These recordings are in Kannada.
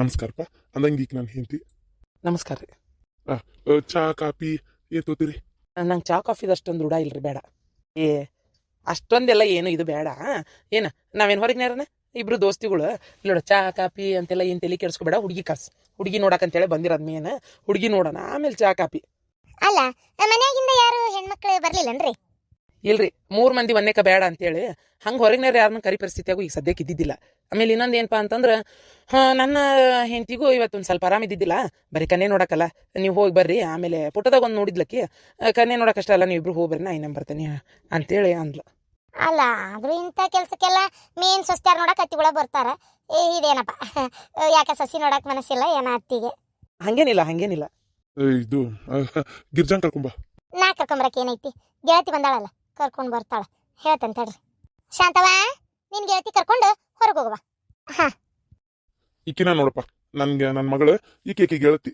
ನಮಸ್ಕಾರಪ್ಪ ಅಂದಂಗೆ ಈಗ ನಾನು ಹೆಂಡತಿ. ನಮಸ್ಕಾರ ರೀ. ಚಾ ಕಾಫಿ ಏನು ತೋತೀರಿ ನಂಗೆ ಚಾ ಕಾಫಿದು ಅಷ್ಟೊಂದು ರೂಢ ಇಲ್ರಿ ಬೇಡ. ಏ ಅಷ್ಟೊಂದೆಲ್ಲ ಏನು ಇದು ಬೇಡ. ಏನು ನಾವೇನು ಹೊರಗಿನಾರನ ಇಬ್ರು ದೋಸ್ತಿಗಳು. ಇಲ್ಲ ಚಾ ಕಾಪಿ ಅಂತೆಲ್ಲ ಏನು ತಲೆ ಕೆಡಿಸ್ಕೋಬೇಡ ಹುಡುಗಿ ಕರ್ಸ್. ಹುಡುಗಿ ನೋಡಕ್ಕಂತೇಳಿ ಬಂದಿರೋದು ಮೇನ್. ಹುಡುಗಿ ನೋಡೋಣ ಆಮೇಲೆ ಚಾ ಕಾಫಿ. ಅಲ್ಲ ಮನೆಯಾಗಿಂದ ಯಾರು ಹೆಣ್ಮಕ್ಳು ಬರ್ಲಿಲ್ಲನ್ರಿ? ಇಲ್ರಿ ಮೂರು ಮಂದಿ ಒಂದೇಕ ಬೇಡ ಅಂತೇಳಿ ಹಂಗೆ ಹೊರಗಿನಾರ ಯಾರನ್ನ ಕರಿ ಪರಿಸ್ಥಿತಿಯಾಗೂ ಈಗ ಸದ್ಯಕ್ಕೆ ಇದ್ದಿದ್ದಿಲ್ಲ. ಆಮೇಲೆ ಇನ್ನೊಂದು ಏನಪ್ಪ ಅಂತಂದ್ರೆ ಹಾ ನನ್ನ ಹೆಂಡತಿಗೂ ಇವತ್ತೊಂದು ಸ್ವಲ್ಪ ಆರಾಮ ಇದ್ದಿದ್ದಿಲ್ಲ. ಬರೀ ಕನ್ನೆ ನೋಡಕಲ್ಲ ನೀವು ಹೋಗಿ ಬರ್ರಿ. ಆಮೇಲೆ ಪುಟದಾಗ ಒಂದು ನೋಡಿದ್ಲಕ್ಕಿ ಕನ್ನೆ ನೋಡಕ್ಕಷ್ಟೇ ಅಲ್ಲ ನೀವು ಇಬ್ರು ಹೋಗಿ ಬರ್ರಿ ನಾ ಇನ್ನೊಂದು ಬರ್ತೀನಿ ಅಂತೇಳಿ ಅಂದ್ಲು. ಅಲ್ಲ ಆದ್ರೂ ಇಂಥ ಕೆಲ್ಸಕ್ಕೆಲ್ಲ ಮೇನ್ ಸೊಸ್ತ್ಯಾರ ನೋಡಕ್ ಅತ್ತಿಗಳ ಬರ್ತಾರ. ಏ, ಇದೇನಪ್ಪ ಯಾಕೆ ಸಸಿ ನೋಡಕ್ ಮನಸ್ಸಿಲ್ಲ ಏನ ಅತ್ತಿಗೆ? ಹಂಗೇನಿಲ್ಲ ಹಂಗೇನಿಲ್ಲ. ಇದು ಗಿರ್ಜಾನ್ ಕರ್ಕೊಂಬ ನಾ ಕರ್ಕೊಂಬರಕ್ಕೆ ಏನೈತಿ? ಗೆಳತಿ ಬಂದಾಳಲ್ಲ. ಕರ್ಕೊಂಡ್ ಬರ್ತಾಳ. ಹೇಳ್ತಂತ ತಡ್ರಿ. ಶಾಂತವ ನಿನ್ ಗೆಳತಿ ಕರ್ಕೊಂಡು ಹೊರಗೆ ಹೋಗುವ. ಈಕಿನ ನೋಡಪ್ಪ. ನನ್ಗೆ ನನ್ನ ಮಗಳು ಈಕೆ ಈಕೆ ಗೆಳತಿ.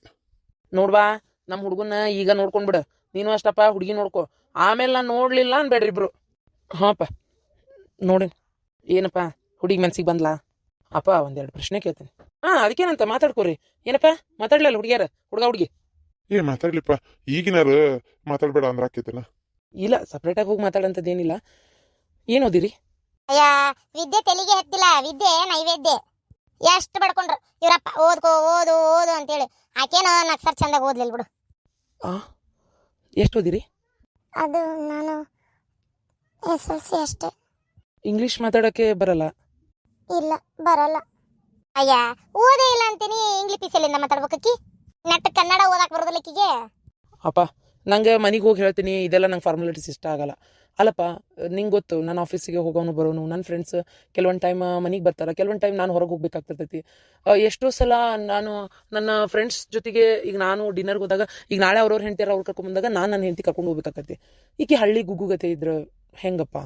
ನೋಡ್ವಾ ನಮ್ಮ ಹುಡುಗನ ಈಗ ನೋಡ್ಕೊಂಡ್ಬಿಡ ನೀನು ಅಷ್ಟಪ್ಪ ಹುಡುಗಿ ನೋಡ್ಕೊ. ಆಮೇಲೆ ನಾನು ನೋಡ್ಲಿಲ್ಲ ಅನ್ಬೇಡ್ರಿ ಇಬ್ರು. ಹಾಂಪ್ಪ. ನೋಡಿ. ಏನಪ್ಪ ಹುಡುಗಿ ಮನ್ಸಿಗೆ ಬಂದ್ಲಾ? ಅಪ್ಪ ಒಂದೆರಡು ಪ್ರಶ್ನೆ ಕೇಳ್ತೀನಿ. ಹಾ ಅದಕ್ಕೇನಂತ ಮಾತಾಡ್ಕೋರಿ. ಏನಪ್ಪ ಮಾತಾಡ್ಲಲ್ಲ ಹುಡುಗಿಯಾರ? ಹುಡುಗ ಹುಡುಗಿ? ಏ ಮಾತಾಡ್ಲಿಪ್ಪ. ಈಗಿನಾರು ಮಾತಾಡ್ಬೇಡ ಅಂದ್ರೆ ಆಕೈತೇನ ಇಲ್ಲ ಸಪ್ರೇಟಾಗಿ ಹೋಗಿ ಮಾತಾಡಂಥದ್ದೇನಿಲ್ಲ ಏನು ಓದಿರಿ? ಅಯ್ಯ ವಿದ್ಯೆ ತೆಲಿಗೆ ಹತ್ತಿಲ್ಲ ವಿದ್ಯೆ ನೈವೇದ್ಯ. ಎಷ್ಟು ಬಡ್ಕೊಂಡ್ರು. ಇವರಪ್ಪ ಓದ್ಕೋ ಓದು ಓದು ಅಂತೇಳಿ. ಆಕೇನೋ ನಕ್ಸರ್ ಚಂದಾಗ ಓದ್ಲಿಲ್ಲ ಬಿಡು. ಆ ಎಷ್ಟು ಓದಿರಿ? ಅದು ನಾನು ಎಸ್ ಎಲ್ ಸಿ ಅಷ್ಟೇ. ಇಂಗ್ಲೀಷ್ ಮಾತಾಡೋಕ್ಕೆ ಬರಲ್ಲ? ಇಲ್ಲ ಬರಲ್ಲ. ಅಯ್ಯ ಓದೇ ಇಲ್ಲ ಅಂತೀನಿ ಇಂಗ್ಲಿಷ್ ಪಿಸಲಿಂದ ಮಾತಾಡ್ಬೇಕಿ ನೆಟ್ ಕನ್ನಡ ಓದಾಕ್ ಬರೋದಿಲ್ಲ ಅಪ್ಪ ನಂಗೆ ಮನೆಗೆ ಹೋಗಿ ಹೇಳ್ತೀನಿ, ಇದೆಲ್ಲ ನಂಗೆ ಫಾರ್ಮಾಲಿಟೀಸ್ ಇಷ್ಟ ಆಗಲ್ಲ. ಅಲ್ಲಪ್ಪ, ನಿಂಗೆ ಗೊತ್ತು, ನಾನು ಆಫೀಸಿಗೆ ಹೋಗೋನು ಬರೋನು ನನ್ನ ಫ್ರೆಂಡ್ಸ್ ಕೆಲವೊಂದು ಟೈಮ್ ಮನೆಗೆ ಬರ್ತಾರೆ, ಕೆಲವೊಂದು ಟೈಮ್ ನಾನು ಹೊರಗೆ ಹೋಗ್ಬೇಕಾಗ್ತಿರ್ತೈತಿ. ಎಷ್ಟೋ ಸಲ ನಾನು ನನ್ನ ಫ್ರೆಂಡ್ಸ್ ಜೊತೆಗೆ ಈಗ ನಾನು ಡಿನ್ನರ್ಗೆ ಹೋದಾಗ, ಈಗ ನಾಳೆ ಅವ್ರವ್ರ ಹೆಂಡ್ತಿಯರು ಅವ್ರು ಬಂದಾಗ ನಾನು ನನ್ನ ಹೆಂಡತಿ ಕರ್ಕೊಂಡು ಹೋಗ್ಬೇಕಾಗತ್ತೆ. ಈಕೆ ಹಳ್ಳಿ ಗುಗ್ಗುಗತೆ ಇದ್ರ, ಹೆಂಗಪ್ಪ?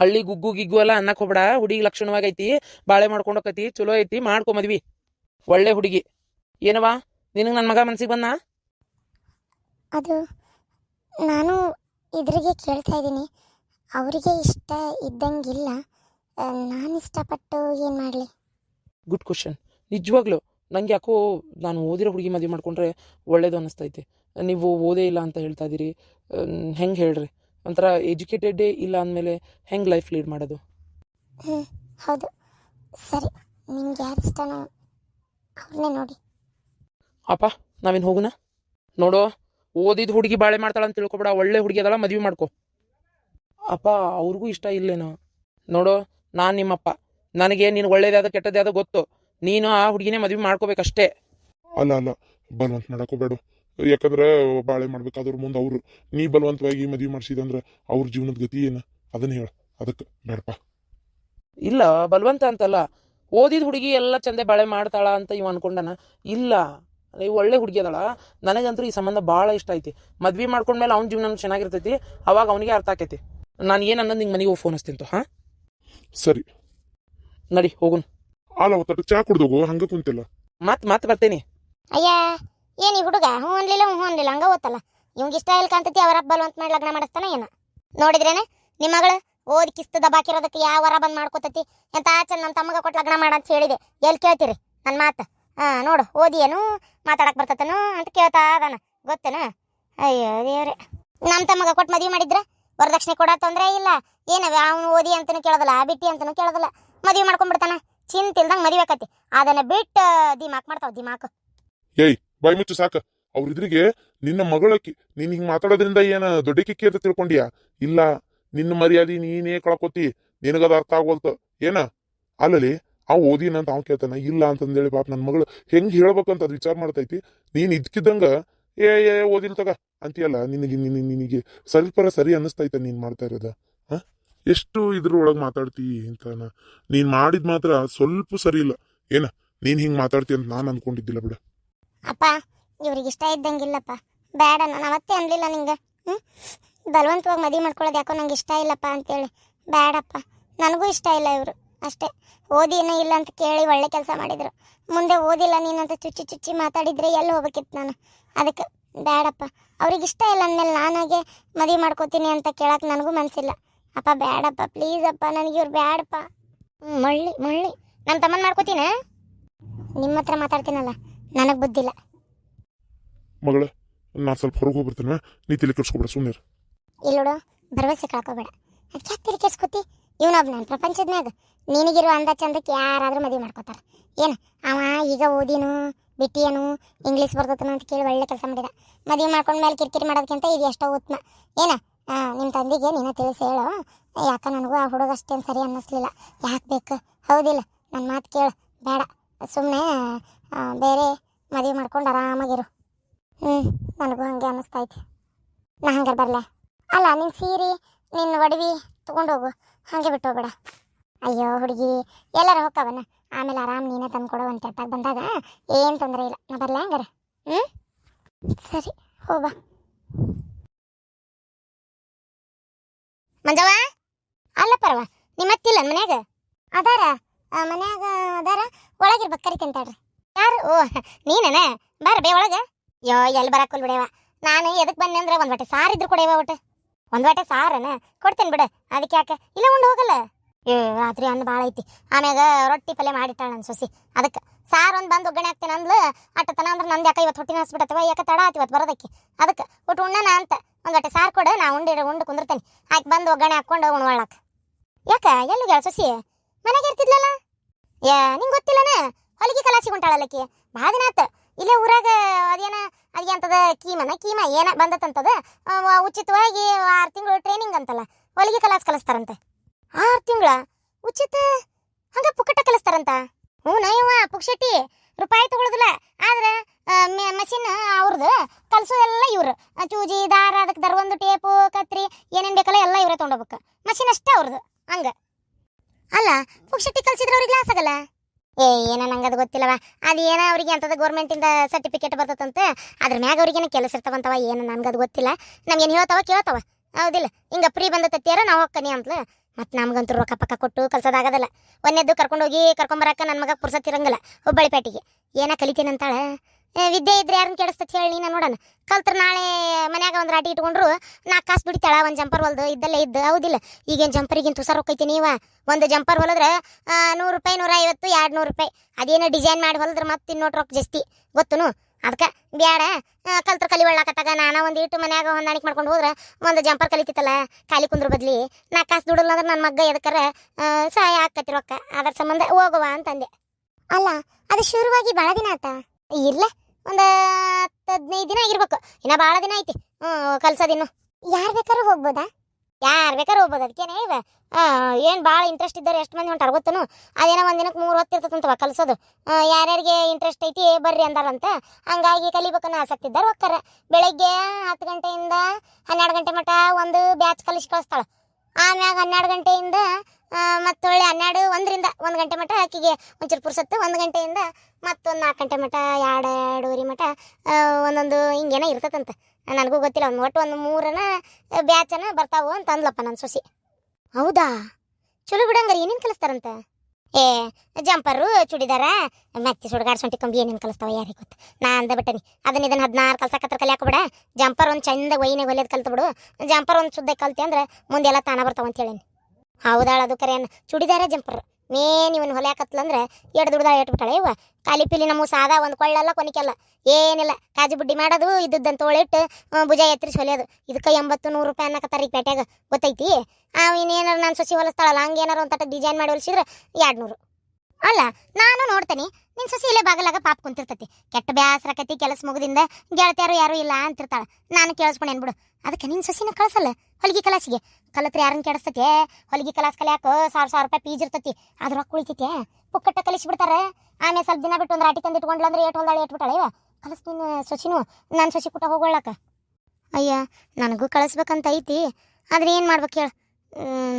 ಹಳ್ಳಿ ಗುಗ್ಗು ಗಿಗ್ಗು ಅಲ್ಲ ಅನ್ನಕ್ಕೆ ಹೋಗ್ಬೇಡ, ಹುಡುಗಿ ಲಕ್ಷಣವಾಗೈತಿ, ಬಾಳೆ ಮಾಡ್ಕೊಂಡು ಹೋಗತಿ ಚಲೋ ಐತಿ, ಮಾಡ್ಕೊ ಮದ್ವಿ. ಒಳ್ಳೆ ಹುಡುಗಿ. ಏನವಾ ನಿನಗೆ ನನ್ನ ಮಗ ಮನ್ಸಿಗೆ ಬಂದ ಅದು ನಾನು ಇದ್ರಿಗೆ ಕೇಳ್ತಾ ಇದ್ದೀನಿ. ಅವರಿಗೆ ಇಷ್ಟ ಇದ್ದಂಗಿಲ್ಲ. ನಾನು ಇಷ್ಟಪಟ್ಟು ಏನು ಮಾಡಲಿ? ಗುಡ್ ಕ್ವಶನ್ ನಿಜವಾಗ್ಲು ನನಗೆ ಯಾಕೋ ನಾನು ಓದಿರೋ ಹುಡುಗಿ ಮದುವೆ ಮಾಡಿಕೊಂಡ್ರೆ ಒಳ್ಳೇದು ಅನ್ನಿಸ್ತೈತೆ. ನೀವು ಓದೇ ಇಲ್ಲ ಅಂತ ಹೇಳ್ತಾ ಇದ್ದೀರಿ. ಹೆಂಗೆ ಹೇಳ್ರಿ? ಒಂಥರ ಎಜುಕೇಟೆಡೇ ಇಲ್ಲ ಅಂದಮೇಲೆ ಹೆಂಗೆ ಲೈಫ್ ಲೀಡ್ ಮಾಡೋದು? ಹ್ಞೂ ಹೌದು. ಸರಿ ನಿಮ್ಗೆ ಯಾರು ಇಷ್ಟನೋ ಅವ್ರನ್ನೇ ನೋಡಿ. ಅಪ್ಪ ನಾವೇನು ಹೋಗೋಣ? ನೋಡೋ ಓದಿದ ಹುಡುಗಿ ಬಾಳೆ ಮಾಡ್ತಾಳ ಅಂತ ತಿಳ್ಕೊಬೇಡ ಒಳ್ಳೆ ಹುಡುಗಿ ಅದಲ್ಲ ಮದುವೆ ಮಾಡ್ಕೊ. ಅಪ್ಪ ಅವ್ರಿಗೂ ಇಷ್ಟ ಇಲ್ಲೇನೋ. ನೋಡೋ ನಾನು ನಿಮ್ಮಪ್ಪ. ನನಗೆ ನೀನು ಒಳ್ಳೇದಾದ ಕೆಟ್ಟದಾದ ಗೊತ್ತು. ನೀನು ಆ ಹುಡುಗಿನೇ ಮದುವೆ ಮಾಡ್ಕೋಬೇಕಷ್ಟೇ. ಅಲ್ಲ ಅಲ್ಲ. ಬಲವಂತ ಮಾಡ್ಕೋಬೇಡ ಯಾಕಂದ್ರೆ ಬಾಳೆ ಮಾಡ್ಬೇಕಾದ್ರ ಮುಂದೆ ಅವ್ರು. ನೀ ಬಲವಂತವಾಗಿ ಮದ್ವಿ ಮಾಡಿಸಿದಂದ್ರೆ ಅವ್ರ ಜೀವನದ ಗತಿ ಏನ? ಅದನ್ನ ಹೇಳ. ಅದಕ್ಕೆ ಬೇಡಪ್ಪ. ಇಲ್ಲ ಬಲವಂತ ಅಂತಲ್ಲ. ಓದಿದ ಹುಡುಗಿ ಎಲ್ಲ ಚಂದೆ ಬಾಳೆ ಮಾಡ್ತಾಳ ಅಂತ ಇವ್ ಅನ್ಕೊಂಡನ. ಇಲ್ಲ. ನೀವು ಒಳ್ಳೆ ಹುಡುಗಿ ಅದಳ. ನನಗಂತೂ ಈ ಸಂಬಂಧ ಭಾಳ ಇಷ್ಟ ಐತಿ. ಮದ್ವೆ ಮಾಡ್ಕೊಂಡ್ಮೇಲೆ ಅವ್ನ ಜೀವನ ಚೆನ್ನಾಗಿರ್ತೈತಿ. ಅವಾಗ ಅವನಿಗೆ ಅರ್ಥ ಆಕೈತಿ. ನಾನು ಏನು ಅನ್ನೋದು ನಿಂಗೆ ಮನೆಗೆ ಹೋಗಿ ಫೋನ್ ಹಚ್ತೀನಿ ಹಾಂ? ಸರಿ. ನಡಿ ಹೋಗುನ್. ಅಲ್ಲ ಒತ್ತಟ್ಟು ಚಾ ಕುಡ್ದೋಗು ಹಂಗ ಕುಂತಿಲ್ಲ. ಮತ್ತೆ ಮತ್ತೆ ಬರ್ತೇನೆ. ಅಯ್ಯ ಏನು ಈ ಹುಡುಗ? ಹ್ಞೂ ಅನ್ಲಿಲ್ಲ ಹ್ಞೂ ಅನ್ಲಿಲ್ಲ ಹಂಗ ಓದ್ತಲ್ಲ. ಇವಂಗೆ ಇಷ್ಟ ಇಲ್ಲ ಕಾಣ್ತೈತಿ ಅವರ ಬಲವಂತ ಮಾಡಿ ಲಗ್ನ ಮಾಡಿಸ್ತಾನ ಏನ. ನೋಡಿದ್ರೇನೆ? ನಿಮ್ಮ ಮಗಳು ಓದಿ ಕಿಸ್ತದ ಬಾಕಿರೋದಕ್ಕೆ ಯಾವ ವರ ಬಂದ್ ಮಾಡ್ಕೋತೈತಿ? ಎಂತ ಆಚೆ ನನ್ನ ತಮ್ಮಗ ಕೊಟ್ಟು ಲಗ್ನ ಮಾಡ ಅಂತ ಹೇಳಿದೆ. ಎಲ್ಲಿ ಕೇಳ್ತೀರಿ? ನನ್ನ ಮಾತು. ಹಾ, ನೋಡು, ಓದಿಯೇನು ಏನು ಮಾತಾಡಕ್ ಬರ್ತತನು ಅಂತ ಕೇಳ್ತಾ ಅದಾನ ಗೊತ್ತೇನ? ಅಯ್ಯೋ, ದೇವ್ರೆ. ನಮ್ಮ ತಮ್ಮಗ ಕೊಟ್ಟು ಮದುವೆ ಮಾಡಿದ್ರ ವರದಕ್ಷಿಣೆ ಕೊಡೋ ತೊಂದ್ರೆ ಇಲ್ಲ. ಏನವ ಅವನು ಓದಿ ಅಂತನೂ ಕೇಳೋದಿಲ್ಲ ಬಿಟ್ಟಿ ಅಂತನೂ ಕೇಳೋದಲ್ಲ. ಮದುವೆ ಮಾಡ್ಕೊಂಡ್ಬಿಡ್ತಾನ. ಚಿಂತಿಲ್ದಂಗೆ ಮದುವೆ ಆಕತಿ. ಅದನ್ನ ಬಿಟ್ಟು ದಿಮಾಕ್ ಮಾಡ್ತಾವ, ದಿಮಾಕ್. ಏಯ್, ಬಾಯ್ ಮುಚ್ಚು, ಸಾಕ. ಅವ್ರಿದ್ರಿಗೆ ನಿನ್ನ ಮಗಳಕ್ಕಿ ನೀನ್ ಹಿಂಗ್ ಮಾತಾಡೋದ್ರಿಂದ ಏನ ದೊಡ್ಡಕಿಕ್ಕಿ ಅಂತ ತಿಳ್ಕೊಂಡಿಯಾ? ಇಲ್ಲ, ನಿನ್ನ ಮರ್ಯಾದೆ ನೀನೇ ಕಳ್ಕೊತಿ. ನಿನಗದ ಅರ್ಥ ಆಗೋಲ್ತ. ಏನ? ಅಲ್ಲಲಿ ಅವ್ ಓದಿನ ಅಂತ ಅವ್ ಕೇಳ್ತಾನ, ಇಲ್ಲ ಅಂತಂದೇಳಿ ಪಾಪ ನನ್ನ ಮಗಳು ಹೆಂಗ್ ಹೇಳ್ಬೇಕಂತ ಅದ್ ವಿಚಾರ ಮಾಡ್ತೈತಿ, ನೀನ್ ಇದ್ಕಿದ್ದಂಗ, ಏ ಏ ಓದಿಲ್ ತಗ ಅಂತೀಯಲ್ಲ, ನಿನಗೆ, ನಿನ ನಿನಗೆ ಸ್ವಲ್ಪರ ಸರಿ ಅನ್ನಿಸ್ತೈತ ನೀನ್ ಮಾಡ್ತಾ ಇರೋದ, ಹಾಂ? ಎಷ್ಟು ಇದ್ರೊಳಗೆ ಮಾತಾಡ್ತಿ ಅಂತ ನೀನ್ ಮಾಡಿದ್ ಮಾತ್ರ ಸ್ವಲ್ಪ ಸರಿ ಇಲ್ಲ, ಏನ, ನೀನ್ ಹಿಂಗ್ ಮಾತಾಡ್ತಿ ಅಂತ ನಾನು ಅನ್ಕೊಂಡಿದ್ದಿಲ್ಲ ಬಿಡು. ಅಪ್ಪ, ಇವ್ರಿಗೆ ಇಷ್ಟ ಇದ್ದಂಗಿಲ್ಲಪ್ಪ, ಬೇಡ ನಾನು ಅವತ್ತೇ ಅನ್ಲಿಲ್ಲ ನಿಂಗೆ ಹ್ಞೂ ಬಲವಂತವಾಗಿ ಮದುವೆ ಮಾಡ್ಕೊಳ್ಳೋದು ಯಾಕೋ ನಂಗೆ ಇಷ್ಟ ಇಲ್ಲಪ್ಪ ಅಂತೇಳಿ, ಬೇಡಪ್ಪ, ನನಗೂ ಇಷ್ಟ ಇಲ್ಲ ಇವರು. ಅಷ್ಟೇ. ಓದಿ ಏನೋ ಇಲ್ಲ ಅಂತ ಕೇಳಿ ಒಳ್ಳೆ ಕೆಲಸ ಮಾಡಿದ್ರು. ಮುಂದೆ ಓದಿಲ್ಲ ನೀನಂತ ಚುಚ್ಚಿ ಚುಚ್ಚಿ ಮಾತಾಡಿದ್ರೆ ಎಲ್ಲಿ ಹೋಗ್ಬೇಕಿತ್ತು ನಾನು? ಅದಕ್ಕೆ ಬೇಡಪ್ಪ ಅವ್ರಿಗೆ ಇಷ್ಟ ಇಲ್ಲ ಅಂದಮೇಲೆ ನಾನಾಗೆ ಮದುವೆ ಮಾಡ್ಕೋತೀನಿ ಅಂತ ಕೇಳಕ್ಕೆ ನನಗೂ ಮನಸ್ಸಿಲ್ಲ ಅಪ್ಪ ಬೇಡಪ್ಪ ಪ್ಲೀಸ್ ಅಪ್ಪ ನನಗೆ ಇವ್ರು ಬೇಡಪ್ಪ ಮಳ್ಳಿ ಮಳ್ಳಿ. ನಮ್ಮ ತಮ್ಮನ ಮಾಡ್ಕೋತೀನ? ನಿಮ್ಮ ಹತ್ರ ಮಾತಾಡ್ತೀನಲ್ಲ ನನಗೆ ಬುದ್ಧಿಲ್ಲ ಮಗಳ ನಾನು ಸ್ವಲ್ಪ ಹೊರಗೆ ಹೋಗ್ಬಿಡ್ತೀನಿ. ನೀ ತಿಳಿ ಕೆಡ್ಸ್ಕೊಬೇಡ ಸುಮ್ಮನೆ ಇಲ್ಲೋಡು ಭರವಸೆ ಕಳ್ಕೋಬೇಡ. ಅದಕ್ಕೆ ಯಾಕೆ ತಿಳಿ ಕೆಡ್ಸ್ಕೊತಿ? ಇವನೊಬ್ಬ ನಾನು ಪ್ರಪಂಚದ್ನಾಗ ನಿನಗಿರೋ ಅಂದ ಚಂದಕ್ಕೆ ಯಾರಾದರೂ ಮದುವೆ ಮಾಡ್ಕೋತಾರೆ. ಏನು? ಅವ ಈಗ ಓದಿನು, ಬಿಟ್ಟಿಯನು ಇಂಗ್ಲೀಷ್ ಬರ್ತತನ ಅಂತ ಕೇಳಿ ಒಳ್ಳೆ ಕೆಲಸ ಮಾಡಿದ. ಮದುವೆ ಮಾಡ್ಕೊಂಡ್ಮೇಲೆ ಕಿರಿಕಿರಿ ಮಾಡೋದಕ್ಕಿಂತ ಇದು ಎಷ್ಟೋ ಉತ್ತಮ. ಏನು? ನಿಮ್ಮ ತಂದಿಗೆ ನೀನು ತಿಳಿಸಿ ಹೇಳು. ಯಾಕೆ ನನಗೂ ಆ ಹುಡುಗ ಅಷ್ಟೇನು ಸರಿ ಅನ್ನಿಸ್ಲಿಲ್ಲ. ಯಾಕೆ ಬೇಕು? ಹೌದಿಲ್ಲ. ನನ್ನ ಮಾತು ಕೇಳು. ಬೇಡ. ಸುಮ್ಮನೆ ಬೇರೆ ಮದುವೆ ಮಾಡ್ಕೊಂಡು ಆರಾಮಾಗಿರು. ಹ್ಞೂ ನನಗೂ ಹಂಗೆ ಅನ್ನಿಸ್ತೈತಿ. ನಾ ಹಂಗಾರೆ ಬರಲೇ? ಅಲ್ಲ ನಿನ್ನ ಸೀರೆ ನಿನ್ನ ಒಡವಿ ತೊಗೊಂಡೋಗು ಹಾಗೆ ಬಿಟ್ಟು ಹೋಗ್ಬೇಡ. ಅಯ್ಯೋ ಹುಡುಗಿ, ಎಲ್ಲರೂ ಹೋಗ್ತಾವನ ಆಮೇಲೆ ಆರಾಮ್ ನೀನೇ ತಂದು ಕೊಡೋ ಅಂತ ಅತ್ತಾಗ ಬಂದಾಗ ಏನು ತೊಂದರೆ ಇಲ್ಲ. ನಾ ಬರಲ್ಲ ಹಂಗಾರೆ? ಹ್ಞೂ ಸರಿ ಹೋಗ್ಬಾ ಅಲ್ಲ ಪರವ ನಿಮ್ಮ ಅತ್ತಿಲ್ಲ ಮನ್ಯಾಗ? ಅದಾರ? ಮನ್ಯಾಗ ಅದಾರ? ಒಳಗಿರ್ಬೇಕು ಕರಿತೇನೆ ತಡ್ರಿ. ಯಾರು? ಓ, ನೀನೇನ? ಬಾರ, ಬೇ ಒಳಗ. ಯೋ ಎಲ್ಲಿ ಬರಕ್ಕಲ್ ಬಿಡೇವ ನಾನು ಎದಕ್ಕೆ ಬಂದೆ ಅಂದ್ರೆ ಒಂದು ಬಟ್ಟೆ ಸಾರು ಇದ್ರು ಕೊಡೇವ ಒಟ್ಟು. ಒಂದು ವಾಟೆ ಸಾರನ? ಕೊಡ್ತೇನೆ ಬಿಡು. ಅದಕ್ಕೆ ಯಾಕೆ? ಇಲ್ಲ ಉಂಡು ಹೋಗಲ್ಲ. ಏ, ರಾತ್ರಿ ಅನ್ನ ಭಾಳ ಐತಿ. ಆಮ್ಯಾಗ ರೊಟ್ಟಿ ಪಲ್ಯ ಮಾಡಿಟ್ಟಾಳ ನನ್ನ ಸೊಸಿ. ಅದಕ್ಕೆ ಸಾರು ಒಂದು ಬಂದು ಒಗ್ಗರಣೆ ಹಾಕ್ತೇನೆ ಅಂದ್ಲು, ಅಟ್ಟತನ ಅಂದ್ರೆ ನಂದು ಯಾಕೆ ಇವತ್ತು ಹೊಟ್ಟಿನ ಹಸ್ಬಿಟ್ಟತ್ತವ ಯಾಕೆ ತಡ ಆತಿ ಇವತ್ತು ಬರೋದಕ್ಕೆ. ಅದಕ್ಕೆ ಒಟ್ಟು ಉಣ್ಣನ ಅಂತ, ಒಂದು ವಾಟೆ ಸಾರು ಕೊಡು, ನಾ ಉಂಡಿ ಉಂಡು ಕುಂದಿರ್ತೇನೆ. ಆಯ್ತು ಬಂದು ಒಗ್ಗರಣೆ ಹಾಕ್ಕೊಂಡು ಉಣ್ವಾಳಕ್. ಯಾಕೆ ಎಲ್ಲಿಗೆ ಸೊಸಿ? ಮನೆಗೆ ಇರ್ತಿದ್ಲಲ್ಲ? ಯಾ ನಿಂಗೆ ಗೊತ್ತಿಲ್ಲನ? ಹೊಲಿಗೆ ಕಲಾಸಿ ಹೊಂಟಾಳಲ್ಲಕ್ಕಿ ಭಾಳ ದಿನ ಆತ. ಇಲ್ಲೇ ಊರಾಗ ಅದೇನ, ಅದೇ ಅಂತದ ಕೀಮನ, ಕೀಮ ಏನ ಬಂದತ್ತಂತದ ಉಚಿತವಾಗಿ ಆರು ತಿಂಗಳು ಟ್ರೈನಿಂಗ್ ಅಂತಲ್ಲ, ಹೊಲಿಗೆ ಕಲಾಸ್ ಕಲಿಸ್ತಾರಂತೆ. ಆರು ತಿಂಗಳ? ಉಚಿತ? ಹಂಗ ಪುಕ್ಕಟ ಕಲಿಸ್ತಾರಂತ? ಹ್ಞೂ ನಯ್ಯವ್ವ ಪುಕ್ಷಟಿ. ರೂಪಾಯಿ ತಗೊಳ್ಳೋದಿಲ್ಲ ಆದ್ರೆ ಮಷಿನ್ ಅವ್ರದ್ದು ಕಲ್ಸೋದೆಲ್ಲ ಇವ್ರು. ಚೂಜಿ, ದಾರ ಅದಕ್ಕೆ ದರ್ವೊಂದು ಟೇಪು, ಕತ್ರಿ, ಏನೇನು ಬೇಕಲ್ಲ ಎಲ್ಲ ಇವರೇ ತೊಗೊಂಡೋಗ್ಬೇಕು. ಮಷಿನ್ ಅಷ್ಟೇ ಅವ್ರದ್ದು ಹಂಗೆ. ಅಲ್ಲ, ಪುಕ್ಷಟಿ ಕಲ್ಸಿದ್ರೆ ಅವ್ರಿಗೆ ಲಾಸ್ ಆಗಲ್ಲ? ಏ, ಏನ ನಂಗೆ ಅದು ಗೊತ್ತಿಲ್ಲವ. ಅದು ಏನೋ ಅವ್ರಿಗೆ ಅಂತದ ಗೌರ್ಮೆಂಟಿಂದ ಸರ್ಟಿಫಿಕೇಟ್ ಬರ್ತದಂತೆ. ಅದ್ರ ಮ್ಯಾಗ ಅವ್ರಿಗೇನು ಕೆಲಸ ಇರ್ತಾವಂತವ, ಏನು ನನಗದು ಗೊತ್ತಿಲ್ಲ. ನಮ್ಗೇನು ಹೇಳ್ತಾವ ಕೇಳ್ತಾವ. ಹೌದಿಲ್ಲ. ಹಿಂಗೆ ಫ್ರೀ ಬಂದತ್ತೇರ ನಾವು ಹೋಗ್ತಾನೆ ಅಂತಲ. ಮತ್ತು ನಮ್ಗಂತೂ ರೊಕ್ಕ ಪಕ್ಕ ಕೊಟ್ಟು ಕಲ್ಸೋದಾಗದಲ್ಲ ಒಂದೇದ್ದು ಕರ್ಕೊಂಡೋಗಿ ಕರ್ಕೊಂಬರಕ್ಕ ನನ್ನ ಮಗ ಪುರ್ಸತ್ ಇರಂಗಿಲ್ಲ. ಹುಬ್ಬಳ್ಳಿ ಪೇಟೆಗೆ. ಏನ ಕಲಿತೀನಿ ಅಂತಾಳೆ? ವಿದ್ಯೆ ಇದ್ರೆ ಯಾರನ್ನ ಕೆಡಿಸ್ತತಿ ಹೇಳಿ ನೀನು ನೋಡೋಣ. ಕಲ್ತ್ರ ನಾಳೆ ಮನ್ಯಾಗ ಒಂದು ರಾಟಿ ಇಟ್ಕೊಂಡ್ರು ನಾಲ್ಕು ಕಾಸು ಬಿಡ್ತಾಳ ಒಂದು ಜಂಪರ್ ಹೊಲ್ದು, ಇದ್ದಲ್ಲೇ ಇದ್ದು. ಹೌದಿಲ್ಲ. ಈಗೇನು ಜಂಪರಿಗಿಂತ ತುಸಾರ ಹೋಗ್ತೈತಿ ನೀವ? ಒಂದು ಜಂಪರ್ ಹೊಲಿದ್ರೆ ನೂರು ರೂಪಾಯಿ ನೂರ ಐವತ್ತು ಎರಡು ನೂರು ರೂಪಾಯಿ. ಅದೇನೋ ಡಿಸೈನ್ ಮಾಡಿ ಹೊಲಿದ್ರೆ ಮತ್ತೆ ಇನ್ನೋಟ್ ರೊಕ್ಕ ಜಾಸ್ತಿ. ಗೊತ್ತುನು? ಅದಕ್ಕೆ ಬ್ಯಾಡ. ಆ, ಕಲ್ತ್ರ ಕಲಿ ಒಳ್ಳಾಕತ್ತಾಗ. ನಾನು ಒಂದು ಇಟ್ಟು ಮನ್ಯಾಗ ಹೊಂದಾಣಿಕೆ ಮಾಡ್ಕೊಂಡು ಹೋದ್ರೆ ಒಂದು ಜಂಪರ್ ಕಲಿತಿತ್ತಲ್ಲ ಖಾಲಿ ಕುಂದ್ರ ಬದ್ಲಿ ನಾ ಕಾಸು ದುಡಲ್ಲ ಅಂದ್ರೆ ನನ್ನ ಮಗ್ಗ ಎದಕ್ಕಾರ ಸಹಾಯ ಆಕತಿ ರೊಕ್ಕ. ಅದ್ರ ಸಂಬಂಧ ಹೋಗುವ ಅಂತಂದೆ. ಅಲ್ಲ ಅದು ಶುರುವಾಗಿ ಭಾಳ ದಿನ ಆತ? ಇಲ್ಲ ಒಂದು ಹತ್ತು ಹದಿನೈದು ದಿನ ಆಗಿರ್ಬೇಕು. ಇನ್ನ ಭಾಳ ದಿನ ಐತಿ. ಹ್ಞೂ ಕಲ್ಸೋದಿನ್ನು ಯಾರು ಬೇಕಾದ್ರೂ ಹೋಗ್ಬೋದಾ? ಯಾರು ಬೇಕಾದ್ರೂ ಹೋಗ್ಬೋದು. ಅದಕ್ಕೇನೆ ಇವ ಏನು ಭಾಳ ಇಂಟ್ರೆಸ್ಟ್ ಇದ್ದಾರೆ ಎಷ್ಟು ಮಂದಿ ಹೊಂಟಾರ ಗೊತ್ತನು ಅದೇನೋ ಒಂದು ದಿನಕ್ಕೆ ಮೂರು ಹೊತ್ತು ಇರ್ತದಂತವ ಕಲಿಸೋದು. ಯಾರ್ಯಾರಿಗೆ ಇಂಟ್ರೆಸ್ಟ್ ಐತಿ ಬರ್ರಿ ಅಂದಾರಂತ ಹಂಗಾಗಿ ಕಲಿಬೇಕನ್ನೋ ಆಸಕ್ತಿ ಇದ್ದಾರೆ ಹೋಗ್ತಾರೆ ಬೆಳಗ್ಗೆ ಹತ್ತು ಗಂಟೆಯಿಂದ ಹನ್ನೆರಡು ಗಂಟೆ ಮಟ ಒಂದು ಬ್ಯಾಚ್ ಕಲಿಸಿ ಕಳಿಸ್ತಾಳೆ. ಆಮ್ಯಾಗ ಹನ್ನೆರಡು ಗಂಟೆಯಿಂದ ಮತ್ತೊಳ್ಳೆ ಹನ್ನೆರಡು ಒಂದರಿಂದ ಒಂದು ಗಂಟೆ ಮಟ ಆಕಿಗೆ ಒಂಚೂರು ಪುರ್ಸತ್ತು ಒಂದು ಗಂಟೆಯಿಂದ ಮತ್ತೊಂದು ನಾಲ್ಕು ಗಂಟೆ ಮಟ ಎರಡು ಎರಡೂವರೆ ಮಟ ಆ, ಒಂದೊಂದು ಹಿಂಗೇನೋ ಇರ್ತದಂತ. ನನಗೂ ಗೊತ್ತಿಲ್ಲ ಒಂದು ಒಟ್ಟು ಒಂದು ಮೂರನ ಬ್ಯಾಚನ ಬರ್ತಾವು ಅಂತ ಅಂದ್ಲಪ್ಪ ನನ್ನ ಸೊಸಿ. ಹೌದಾ? ಚಲೋ ಬಿಡಂಗಾರ, ಏನೇನು ಕಲಿಸ್ತಾರಂತ? ಏ, ಜಂಪರು, ಚೂಡಿದಾರ, ಮತ್ತೆ ಸುಡ್ಗಾಡ್ ಸೊಂಟಿ ಕಂಬಿ ಏನೇನು ಕಲಿಸ್ತಾವ ಯಾರಿಗೆ ಗೊತ್ತು? ನಾ ಅಂದ ಬಿಟ್ಟನಿ, ಅದನ್ನ ಇದನ್ನ ಹದಿನಾರು ಕಲ್ಸಕತ್ರ ಕಲಿಯಾಕ ಬಿಡ. ಜಂಪರ್ ಒಂದು ಚಂದ ಒಲೆದ್ ಕಲ್ತು ಬಿಡು. ಜಂಪರ್ ಒಂದು ಶುದ್ಧ ಕಲ್ತಿ ಅಂದ್ರೆ ಮುಂದೆಲ್ಲ ತಾನ ಬರ್ತಾವ ಅಂತ ಹೇಳೇನಿ. ಹೌದಾಳ ಅದು ಕರೆಯನ್, ಚೂಡಿದಾರ, ಜಂಪರ್. ಮೇನ್ ಇವನ್ ಹೊಲ್ಯಾಕತ್ಲಂದ್ರೆ ಎರಡು ದುಡ್ದ ಇಟ್ಬಿಟ್ಟಾಳೆ. ಇವ ಕಾಲಿ ಪಿಲಿ ನಮ್ಮ ಸಾದಾ ಒಂದು ಕೊಳ್ಳಲ್ಲ ಕೊನಿಕೆಲ್ಲ. ಏನಿಲ್ಲ, ಕಾಜು ಬುಡ್ಡಿ ಮಾಡೋದು ಇದ್ದದ್ದಂತ ತೊಳಿಟ್ಟು ಭುಜ ಎತ್ತರಿಸಿ ಹೊಲಿಯೋದು ಇದಕ್ಕೆ ಎಂಬತ್ತು ನೂರು ರೂಪಾಯಿ ಅನ್ನಕತ್ತಾರ ಈ ಪೇಟೆಗೆ ಗೊತ್ತೈತಿ? ಅವ ಇನ್ನೇನಾರು ನಾನು ಸಸಿ ಹೊಲಿಸ್ತಾಳಲ್ಲ, ಹಂಗೇನಾರು ಒಂದು ತಟ ಡಿಸೈನ್ ಮಾಡಿ ಹೊಲಿಸಿದ್ರೆ ಎರಡು ನೂರು ಅಲ್ಲ, ನಾನು ನೋಡ್ತೇನೆ. ನಿನ್ ಸೊಸಿ ಇಲ್ಲೇ ಬಾಗಲಾಗ ಪಾಪ ಕುಂತಿರ್ತತಿ. ಕೆಟ್ಟ ಬ್ಯಾಸ್ರಕತಿ ಕೆಲಸ ಮುಗದಿಂದ ಗೆಳತಿಯಾರು ಯಾರು ಇಲ್ಲ ಅಂತಿರ್ತಾಳೆ. ನಾನು ಕೇಳಿಸ್ಕೊಂಡು ಬಿಡು. ಅದಕ್ಕೆ ನಿನ್ ಸೊಸಿನ ಕಳ್ಸಲ್ಲ? ಹೊಲಿಗೆ ಕಲಾಸಿಗೆ. ಕಲತ್ರ ಯಾರನ್ನ ಕೆಡಿಸ್ತತಿ? ಹೊಲಿಗೆ ಕಲಾಸ್ ಕಲಿಯಾಕ ಸಾವಿರ ಸಾವಿರ ರೂಪಾಯಿ ಪೀಜ್ ಇರ್ತತಿ. ಅದ್ರ ರೊಕ್ಕ ಉಳಿತೈತಿ ಪುಕ್ಕಟ್ಟ ಕಲಿಸಿ ಬಿಡ್ತಾರೆ? ಆಮೇಲೆ ಸ್ವಲ್ಪ ದಿನ ಬಿಟ್ಟು ಒಂದು ರಾಟಿ ತಂದು ಇಟ್ಕೊಂಡ್ಲ ಅಂದ್ರೆ ಏಟ್ ಹೊಲ್ದಾಳೆ ಇಟ್ಬಿಟ್ಟಾಳೆ ಇವ, ಕಲಸ್ ನಿನ್ನ ಸೊಸಿನು ನನ್ನ ಸೊಸಿ ಕುಟ ಹೋಗೋಳಕ? ಅಯ್ಯ, ನನಗೂ ಕಳಿಸ್ಬೇಕಂತ ಐತಿ. ಆದ್ರೆ ಏನು ಮಾಡ್ಬೇಕು ಹೇಳು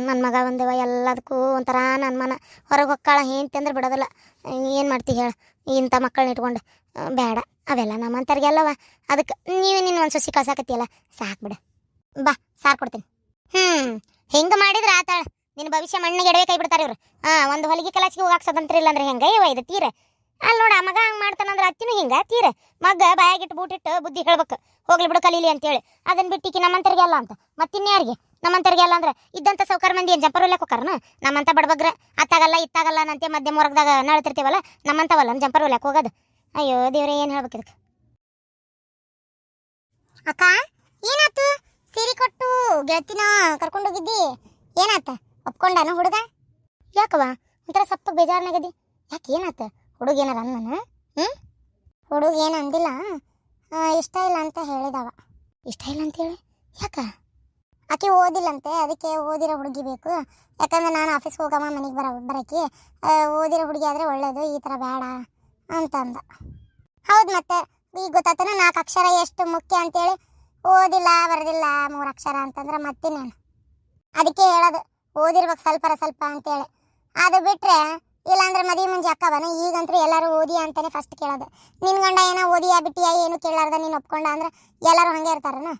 ನನ್ನ ಮಗ ಒಂದೇವ ಎಲ್ಲದಕ್ಕೂ ಒಂಥರ ನನ್ನ ಮನ. ಹೊರಗೆ ಹೊಕ್ಕಾಳ ಹೆಂಡ್ತಿ ಅಂದ್ರೆ ಬಿಡೋದಿಲ್ಲ. ಏನು ಮಾಡ್ತಿ ಹೇಳ, ಇಂಥ ಮಕ್ಕಳನ್ನ ಇಟ್ಕೊಂಡು. ಬೇಡ, ಅವೆಲ್ಲ ನಮ್ಮಂತರ್ಗೆಲ್ಲವ ಅದಕ್ಕೆ ನೀವೇ ನಿನ್ನ ಒಂದು ಸಸಿ ಕಳ್ಸಾಕತ್ತಿಯಲ್ಲ ಸಾಕು ಬಿಡ. ಬಾ, ಸಾರು ಕೊಡ್ತೀನಿ. ಹ್ಞೂ ಹಿಂಗೆ ಮಾಡಿದ್ರೆ ಆತಾಳ. ನಿನ್ನ ಭವಿಷ್ಯ ಮಣ್ಣಿಗೆ ಎಡವೆ ಕೈ ಬಿಡ್ತಾರೆ ಇವ್ರು. ಹಾಂ ಒಂದು ಹೊಲಿಗೆ ಕಲಾಚಿಗೆ ಹೋಗಕ್ಕೆ ಸ್ವತಂತ್ರ ಇಲ್ಲ ಅಂದ್ರೆ ಹೆಂಗೆ? ಇವ ಇದು ತೀರ. ಅಲ್ಲಿ ನೋಡ ಮಗ ಹಂಗೆ ಮಾಡ್ತಾನಂದ್ರೆ ಅತ್ತಿನೂ ಹಿಂಗೆ, ತೀರ. ಮಗ ಬಾಯಾಗಿಟ್ಟು ಬೂಟಿಟ್ಟು ಬುದ್ಧಿ ಹೇಳ್ಬೇಕು. ಹೋಗ್ಲಿ ಬಿಡು ಕಲೀಲಿ ಅಂತೇಳಿ. ಅದನ್ನ ಬಿಟ್ಟಿಕ್ಕಿ ನಮ್ಮಂತರಿಗೆ ಅಲ್ಲ ಅಂತ. ಮತ್ತಿನ್ಯಾರಿಗೆ? ನಮ್ಮಂತವ್ರಿಗೆ ಅಲ್ಲ ಅಂದ್ರೆ ಇದ್ದಂಥ ಸೌಕರ್ ಮಂದಿ ಏನು ಜಂಪರ್ ಹೊಲ್ಯಾಕ ಹೋಕಾರನ ನಮ್ಮಂತ ಬಡಬಗ್ರೆ ಅತ್ತಾಗಲ್ಲ ಇತ್ತಾಗಲ್ಲ ನಂತೆ ಮಧ್ಯಮ ವರ್ಗದಾಗ ನಳ್ತಿರ್ತೀವಲ್ಲ ನಮ್ಮಂತವಲ್ಲ ಜಂಪರ್ ಹೊಲ್ಯಾಕ ಹೋಗೋದು. ಅಯ್ಯೋ ದೇವ್ರೆ ಏನು ಹೇಳ್ಬೇಕು ಇದಕ್ಕೆ? ಅಕ್ಕ ಏನಾತು? ಸೀರೆ ಕೊಟ್ಟು ಗೆಳತಿನ ಕರ್ಕೊಂಡು ಹೋಗಿದ್ದಿ? ಏನಾತ? ಒಪ್ಕೊಂಡಾನ ಹುಡುಗ? ಯಾಕವ ಒಂಥರ ಸಪ್ಪ ಬೇಜಾರ್ನಾಗದಿ ಯಾಕೆ ಏನಾತ? ಹುಡುಗ ಏನಾರ ಅಂದನ ಹ್ಞೂ ಹುಡುಗ ಏನು ಅಂದಿಲ್ಲ. ಇಷ್ಟ ಇಲ್ಲ ಅಂತ ಹೇಳಿದವ. ಇಷ್ಟ ಇಲ್ಲ ಅಂತೇಳಿ ಯಾಕ? ಆಕೆ ಓದಿಲ್ಲಂತೆ, ಅದಕ್ಕೆ ಓದಿರೋ ಹುಡುಗಿ ಬೇಕು. ಯಾಕಂದ್ರೆ ನಾನು ಆಫೀಸ್ಗೆ ಹೋಗಮ್ಮ, ಮನೆಗೆ ಬರ, ಬರೋಕ್ಕೆ. ಓದಿರೋ ಹುಡುಗಿ ಆದರೆ ಒಳ್ಳೇದು, ಈ ಥರ ಬೇಡ ಅಂತಂದ. ಹೌದು ಮತ್ತೆ, ಈಗ ಗೊತ್ತಾತನ ನಾಲ್ಕು ಅಕ್ಷರ ಎಷ್ಟು ಮುಖ್ಯ ಅಂತೇಳಿ. ಓದಿಲ್ಲ, ಬರೋದಿಲ್ಲ, ಮೂರು ಅಕ್ಷರ ಅಂತಂದ್ರೆ ಮತ್ತಿನ್ನೇನು ಅದಕ್ಕೆ ಹೇಳೋದು, ಓದಿರ್ಬೇಕು ಸ್ವಲ್ಪರ ಸ್ವಲ್ಪ ಅಂತೇಳಿ. ಅದು ಬಿಟ್ಟರೆ ಇಲ್ಲಾಂದ್ರೆ ಮದುವೆ ಮುಂಜೆ ಅಕ್ಕವನ ಈಗಂತೂ ಎಲ್ಲರೂ ಓದಿ ಅಂತಲೇ ಫಸ್ಟ್ ಕೇಳೋದು. ನಿನ್ನ ಗಂಡ ಏನೋ ಓದಿಯಾ ಬಿಟ್ಟಿಯಾ ಏನು ಕೇಳಾರ್ದ ನೀನು ಒಪ್ಕೊಂಡ ಅಂದ್ರೆ ಎಲ್ಲರೂ ಹಂಗೆ ಇರ್ತಾರನ?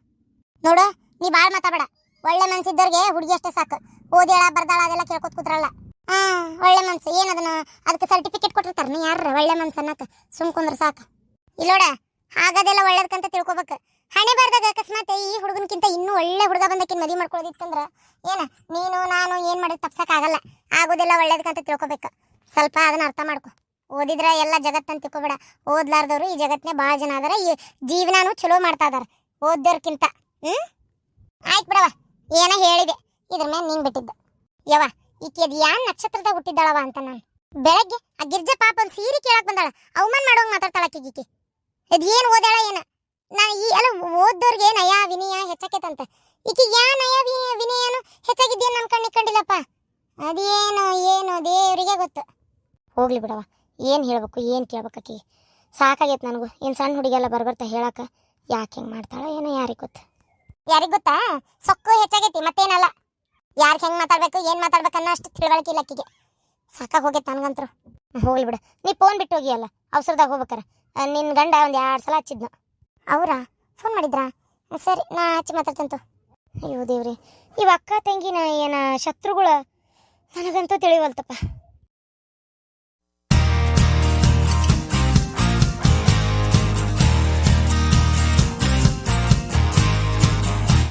ನೋಡು, ನೀ ಭಾಳ ಮಾತಾಡ ಒಳ್ಳೆ ಮನ್ಸಿದ್ದವ್ರಿಗೆ ಹುಡುಗಿ ಅಷ್ಟೇ ಸಾಕು. ಓದಿಯಾಳ ಬರ್ದಾಳ, ಅದೆಲ್ಲ ಕೇಳ್ಕೊತ ಕೂತ್ರಲ್ಲ. ಹಾ ಒಳ್ಳೆ ಮನ್ಸು. ಏನದನ್ನ ಅದಕ್ಕೆ ಸರ್ಟಿಫಿಕೇಟ್ ಕೊಟ್ಟಿರ್ತಾರ ಯಾರ ಒಳ್ಳೆ ಮನ್ಸು ಅನ್ನಕ ಸುಮ್ ಕುಂದ್ರ ಸಾಕು. ಇಲ್ಲೋಡ ಹಾಗದೆಲ್ಲ ಒಳ್ಳೇದಕ್ಕಂತ ತಿಳ್ಕೊಬೇಕು. ಹಣೆ ಬರ್ದಾಗ ಅಕಸ್ಮಾತ್ ಈ ಹುಡುಗನ್ಕಿಂತ ಇನ್ನೂ ಒಳ್ಳೆ ಹುಡುಗ ಬಂದಕ್ಕಿನ್ ಮದಿ ಮಾಡ್ಕೊಳ್ಳೋದಿತ್ತಂದ್ರ ಏನ? ನೀನು, ನಾನು ಏನು ಮಾಡಿ ತಪ್ಸಕ್ ಆಗಲ್ಲ ಆಗೋದೆಲ್ಲ ಒಳ್ಳೇದಕ್ಕಂತ ತಿಳ್ಕೊಬೇಕು. ಸ್ವಲ್ಪ ಅದನ್ನ ಅರ್ಥ ಮಾಡ್ಕೊ. ಓದಿದ್ರೆ ಎಲ್ಲ ಜಗತ್ತಂತ ತಿಳ್ಕೊಬೇಡ. ಓದ್ಲಾರ್ದವ್ರು ಈ ಜಗತ್ತನ್ನೇ ಭಾಳ ಜನ ಅದಾರ. ಈ ಜೀವನಾನು ಚಲೋ ಮಾಡ್ತಾ ಇದಾರೆ ಓದ್ದೋರ್ಕಿಂತ. ಹ್ಮ್? ಆಯ್ತು ಬಿಡವ ಏನ ಹೇಳಿದೆ? ಇದ್ರ ಮೇಲೆ ನೀನ್ ಬಿಟ್ಟಿದ್ದ. ಯವ ಈಕೆ ಅದ್ ಯಾನ್ ನಕ್ಷತ್ರದಾಗ ಹುಟ್ಟಿದ್ದಾಳವ ಅಂತ ನಾನು. ಬೆಳಗ್ಗೆ ಆ ಗಿರ್ಜಾ ಪಾಪ ಒಂದು ಸೀರೆ ಕೇಳಕ್ ಬಂದಾಳ. ಅವಮಾನ ಮಾಡೋಂಗ್ ಮಾತಾಡ್ತಾಳ ಆಕಿಗೆ ಅದ್ ಏನ್ ಓದಾಳ ಏನ? ನಾನು ಈ ಎಲ್ಲ ಓದೋರ್ಗೆ ನಯ ವಿನಯ ಹೆಚ್ಚಾಕೈತಂತ. ಈಕೆ ಯಾ ನಯ ವಿನಯನು ಹೆಚ್ಚಾಗಿದ್ದೇನು ನನ್ ಕಣ್ಣಿ ಕಂಡಿಲ್ಲಪ್ಪ? ಅದೇನು ಏನು ದೇವರಿಗೆ ಗೊತ್ತು. ಹೋಗ್ಲಿ ಬಿಡವ ಏನು ಹೇಳ್ಬೇಕು, ಏನು ಕೇಳ್ಬೇಕು ಆಕಿ ಸಾಕಾಗೈತೆ ನನಗೂ. ಏನು ಸಣ್ಣ ಹುಡುಗೆಲ್ಲ ಬರ್ಬರ್ತಾ ಹೇಳಕ್ಕೆ ಯಾಕೆ ಹಿಂಗೆ ಮಾಡ್ತಾಳ ಏನೋ ಯಾರಿಗೆ ಗೊತ್ತು. ಯಾರಿಗೆ ಗೊತ್ತಾ? ಸೊಕ್ಕು ಹೆಚ್ಚಾಗೈತಿ, ಮತ್ತೇನಲ್ಲ. ಯಾರಿಗೆ ಹೆಂಗ್ ಮಾತಾಡ್ಬೇಕು, ಏನು ಮಾತಾಡ್ಬೇಕು ಅನ್ನೋ ಅಷ್ಟು ತಿಳುವಳಿಕೆ ಇಲ್ಲ ಸಾಕಾಗ ಹೋಗೈತೆ ನನಗಂತರು. ಹೋಗ್ಲಿ ಬಿಡು. ನೀ ಫೋನ್ ಬಿಟ್ಟು ಹೋಗಿ ಅಲ್ಲ, ಅವಸರದಾಗ ಹೋಗ್ಬೇಕಾರ. ನಿನ್ನ ಗಂಡ ಒಂದು ಎರಡು ಸಲ ಹಚ್ಚಿದ್ನು. ಅವರಾ? ಫೋನ್ ಮಾಡಿದ್ರಾ? ಸರಿ, ನಾ ಹಚ್ಚಿ ಮಾತಾಡ್ತಂತು ಅಯ್ಯೋ ದೇವ್ರಿ, ಇವ ಅಕ್ಕ ತಂಗಿನ ಏನ ಶತ್ರುಗಳು? ನನಗಂತೂ ತಿಳಿವಲ್ತಪ್ಪ.